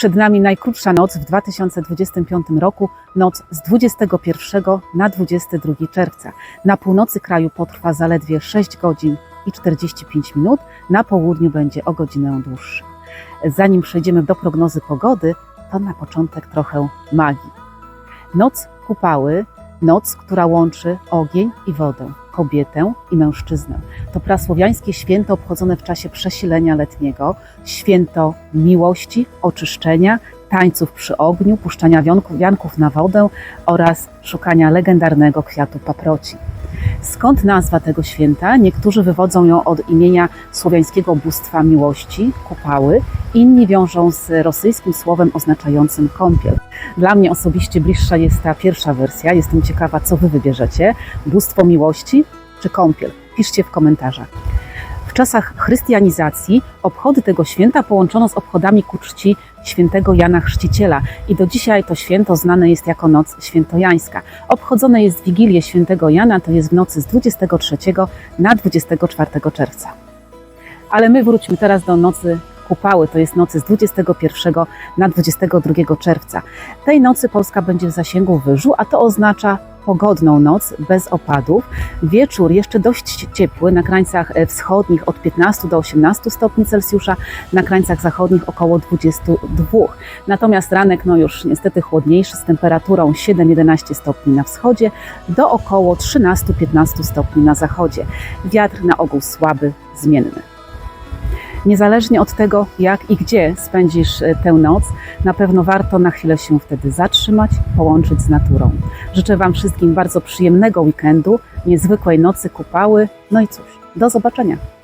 Przed nami najkrótsza noc w 2025 roku, noc z 21 na 22 czerwca. Na północy kraju potrwa zaledwie 6 godzin i 45 minut, na południu będzie o godzinę dłuższy. Zanim przejdziemy do prognozy pogody, to na początek trochę magii. Noc kupały, noc, która łączy ogień i wodę, kobietę i mężczyznę. To prasłowiańskie święto obchodzone w czasie przesilenia letniego, święto miłości, oczyszczenia, tańców przy ogniu, puszczania wianków, na wodę oraz szukania legendarnego kwiatu paproci. Skąd nazwa tego święta? Niektórzy wywodzą ją od imienia słowiańskiego bóstwa miłości, kupały, inni wiążą z rosyjskim słowem oznaczającym kąpiel. Dla mnie osobiście bliższa jest ta pierwsza wersja. Jestem ciekawa, co Wy wybierzecie. Bóstwo miłości czy kąpiel? Piszcie w komentarzach. W czasach chrystianizacji obchody tego święta połączono z obchodami ku czci świętego Jana Chrzciciela i do dzisiaj to święto znane jest jako Noc Świętojańska. Obchodzone jest Wigilię świętego Jana, to jest w nocy z 23 na 24 czerwca. Ale my wróćmy teraz do nocy Kupały, to jest nocy z 21 na 22 czerwca. Tej nocy Polska będzie w zasięgu wyżu, a to oznacza pogodną noc bez opadów. Wieczór jeszcze dość ciepły, na krańcach e, wschodnich od 15 do 18 stopni Celsjusza, na krańcach zachodnich około 22. Natomiast ranek no już niestety chłodniejszy z temperaturą 7-11 stopni na wschodzie do około 13-15 stopni na zachodzie. Wiatr na ogół słaby, zmienny. Niezależnie od tego, jak i gdzie spędzisz e, tę noc, na pewno warto na chwilę się wtedy zatrzymać, połączyć z naturą. Życzę Wam wszystkim bardzo przyjemnego weekendu, niezwykłej nocy kupały. No i cóż, do zobaczenia.